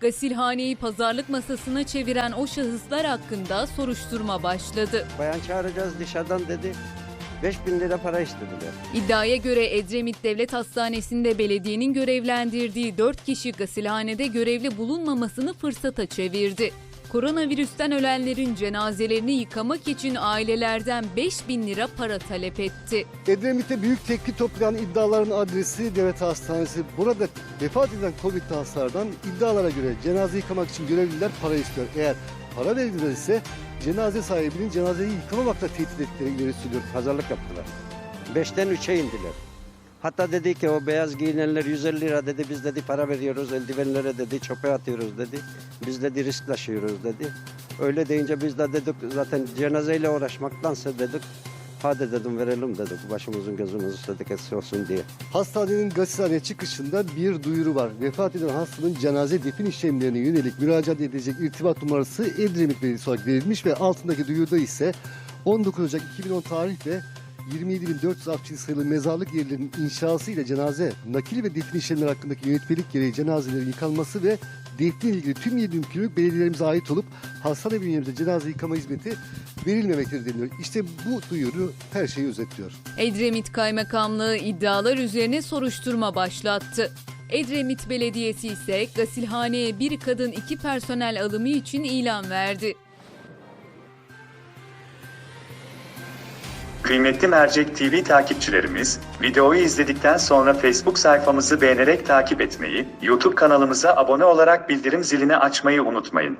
Gasilhaneyi pazarlık masasına çeviren o şahıslar hakkında soruşturma başladı. Bayan çağıracağız dışarıdan dedi. 5000 lira para istediler. İddiaya göre Edremit Devlet Hastanesi'nde belediyenin görevlendirdiği 4 kişi gasilhanede görevli bulunmamasını fırsata çevirdi. Koronavirüsten ölenlerin cenazelerini yıkamak için ailelerden 5 bin lira para talep etti. Edremit'te büyük tepki toplayan iddiaların adresi devlet hastanesi. Burada vefat eden Covid hastalardan iddialara göre cenaze yıkamak için görevliler para istiyor. Eğer para verilirse cenaze sahibinin cenazeyi yıkamamakla tehdit ettikleri ileri sürüyor. Pazarlık yaptılar. 5'ten 3'e indiler. Hatta dedi ki o beyaz giyinenler 150 lira dedi. Biz dedi para veriyoruz eldivenlere dedi. Çöpe atıyoruz dedi. Biz dedi risk taşıyoruz dedi. Öyle deyince biz de dedik zaten cenazeyle uğraşmaktansa dedik. Hadi dedim verelim dedik. Başımızın gözümüzün sadakası olsun diye. Hastanenin gazetehane çıkışında bir duyuru var. Vefat eden hastanın cenaze defin işlemlerine yönelik müracaat edilecek irtibat numarası Edremit Belediyesi olarak verilmiş ve altındaki duyuruda ise 19 Ocak 2010 tarih ve 27.467 sayılı mezarlık yerlerinin inşası ile cenaze, nakil ve defin işlemleri hakkındaki yönetmelik gereği cenazelerin yıkanması ve defninle ilgili tüm yükümlülük belediyelerimize ait olup hastane bünyemizde cenaze yıkama hizmeti verilmemektedir deniliyor. İşte bu duyuru her şeyi özetliyor. Edremit Kaymakamlığı iddialar üzerine soruşturma başlattı. Edremit Belediyesi ise gasilhaneye bir kadın iki personel alımı için ilan verdi. Kıymetli Mercek TV takipçilerimiz, videoyu izledikten sonra Facebook sayfamızı beğenerek takip etmeyi, YouTube kanalımıza abone olarak bildirim zilini açmayı unutmayın.